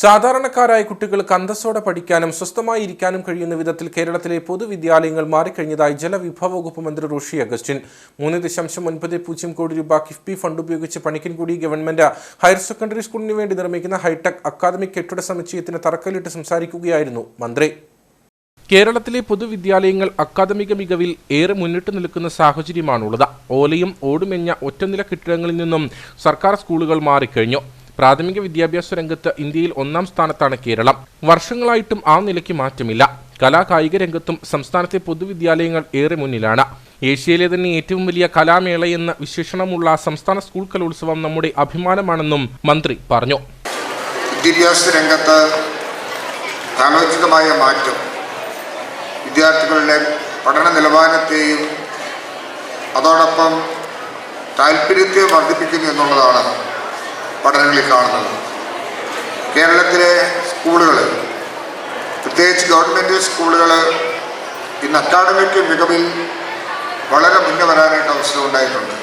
സാധാരണക്കാരായ കുട്ടികൾ അന്തസ്സോടെ പഠിക്കാനും സ്വസ്ഥമായി ഇരിക്കാനും കഴിയുന്ന വിധത്തിൽ കേരളത്തിലെ പൊതുവിദ്യാലയങ്ങൾ മാറിക്കഴിഞ്ഞതായി ജലവിഭവ വകുപ്പ് മന്ത്രി റോഷി അഗസ്റ്റിൻ. മൂന്ന് ദശാംശം ഒൻപത് പൂജ്യം കോടി രൂപ കിഫ്ബി ഫണ്ട് ഉപയോഗിച്ച് പണിക്കൻകുടി ഗവൺമെന്റ് ഹയർ സെക്കൻഡറി സ്കൂളിന് വേണ്ടി നിർമ്മിക്കുന്ന ഹൈടെക് അക്കാദമിക് കെട്ടിട സമുച്ചയത്തിന് തറക്കല്ലിട്ട് സംസാരിക്കുകയായിരുന്നു മന്ത്രി. കേരളത്തിലെ പൊതുവിദ്യാലയങ്ങൾ അക്കാദമിക മികവിൽ ഏറെ മുന്നിട്ട് നിൽക്കുന്ന സാഹചര്യമാണുള്ളത്. ഓലയും ഓടുമെഞ്ഞ ഒറ്റനില കെട്ടിടങ്ങളിൽ നിന്നും സർക്കാർ സ്കൂളുകൾ മാറിക്കഴിഞ്ഞു. പ്രാഥമിക വിദ്യാഭ്യാസ രംഗത്ത് ഇന്ത്യയിൽ ഒന്നാം സ്ഥാനത്താണ് കേരളം. വർഷങ്ങളായിട്ടും ആ നിലയ്ക്ക് മാറ്റമില്ല. കലാ കായിക രംഗത്തും സംസ്ഥാനത്തെ പൊതുവിദ്യാലയങ്ങൾ ഏറെ മുന്നിലാണ്. ഏഷ്യയിലെ തന്നെ ഏറ്റവും വലിയ കലാമേളയെന്ന വിശേഷണമുള്ള സംസ്ഥാന സ്കൂൾ കലോത്സവം നമ്മുടെ അഭിമാനമാണെന്നും മന്ത്രി പറഞ്ഞു. വിദ്യാഭ്യാസ രംഗത്ത് സാമൂഹികമായ മാറ്റം. വിദ്യാർത്ഥികളുടെ പഠന നിലവാരത്തെയും അതോടൊപ്പം താല്പര്യത്തെ വർദ്ധിപ്പിക്കുന്നു എന്നുള്ളതാണ് പഠനങ്ങളിൽ കാണുന്നത്. കേരളത്തിലെ സ്കൂളുകൾ പ്രത്യേകിച്ച് ഗവൺമെന്റ് സ്കൂളുകൾ ഇന്ന് അക്കാഡമിക് മികവിൽ വളരെ മുന്നേ വരാനായിട്ട് അവസരം ഉണ്ടായിട്ടുണ്ട്.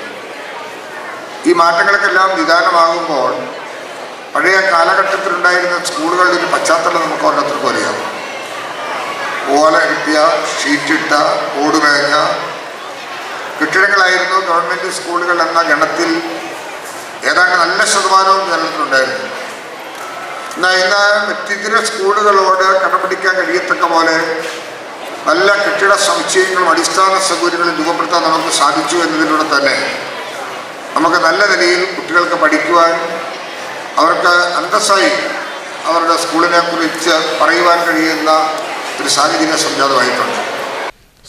ഈ മാറ്റങ്ങൾക്കെല്ലാം നിദാനമാകുമ്പോൾ പഴയ കാലഘട്ടത്തിലുണ്ടായിരുന്ന സ്കൂളുകളുടെ ഒരു പശ്ചാത്തലം നമുക്ക് ഓരോരുത്തർക്കും അറിയാം. ഓല കിട്ടിയ ഷീറ്റിട്ട ഓടുമേഞ്ഞ കെട്ടിടങ്ങളായിരുന്നു ഗവൺമെന്റ് സ്കൂളുകൾ എന്ന ഗണത്തിൽ ശതമാനവും കേരളത്തിലുണ്ടായിരുന്നു. എന്നാൽ ഇന്ന് വ്യക്തിദിന സ്കൂളുകളോട് കടപിടിക്കാൻ കഴിയത്തക്ക പോലെ നല്ല കെട്ടിട സമുച്ചയങ്ങളും അടിസ്ഥാന സൗകര്യങ്ങളും രൂപപ്പെടുത്താൻ നമുക്ക് സാധിച്ചു എന്നതിലൂടെ തന്നെ നമുക്ക് നല്ല നിലയിൽ കുട്ടികൾക്ക് പഠിക്കുവാൻ അവർക്ക് അന്തസ്സായി അവരുടെ സ്കൂളിനെ കുറിച്ച് പറയുവാൻ കഴിയുന്ന ഒരു സാഹചര്യം സംജാതമായിട്ടുണ്ട്.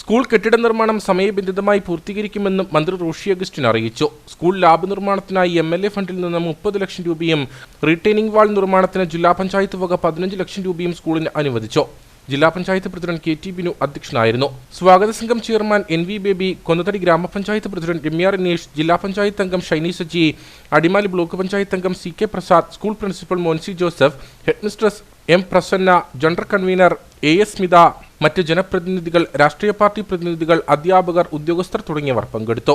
സ്കൂൾ കെട്ടിട നിർമ്മാണം സമയബന്ധിതമായി പൂർത്തീകരിക്കുമെന്നും മന്ത്രി റോഷി അഗസ്റ്റിൻ അറിയിച്ചു. സ്കൂൾ ലാബ് നിർമ്മാണത്തിനായി എം എൽ എ ഫണ്ടിൽ നിന്ന് മുപ്പത് ലക്ഷം രൂപയും റീറ്റെയിനിംഗ് വാൾ നിർമ്മാണത്തിന് ജില്ലാ പഞ്ചായത്ത് വക പതിനഞ്ച് ലക്ഷം രൂപയും സ്കൂളിന് അനുവദിച്ചു. ജില്ലാ panchayat president K T Binu അധ്യക്ഷനായിരുന്നു. സ്വാഗത സംഘം chairman N V Baby Konnathady ഗ്രാമപഞ്ചായത്ത് പ്രസിഡന്റ് രമ്യ രമേഷ് ജില്ലാ പഞ്ചായത്ത് അംഗം ഷൈനി സജി അടിമാലി ബ്ലോക്ക് പഞ്ചായത്ത് അംഗം C K Prasad school principal Monsy Joseph headmistress M Prasanna general convener A S Smitha മറ്റ് ജനപ്രതിനിധികൾ രാഷ്ട്രീയ പാർട്ടി പ്രതിനിധികൾ അധ്യാപകർ ഉദ്യോഗസ്ഥർ തുടങ്ങിയവർ പങ്കെടുത്തു.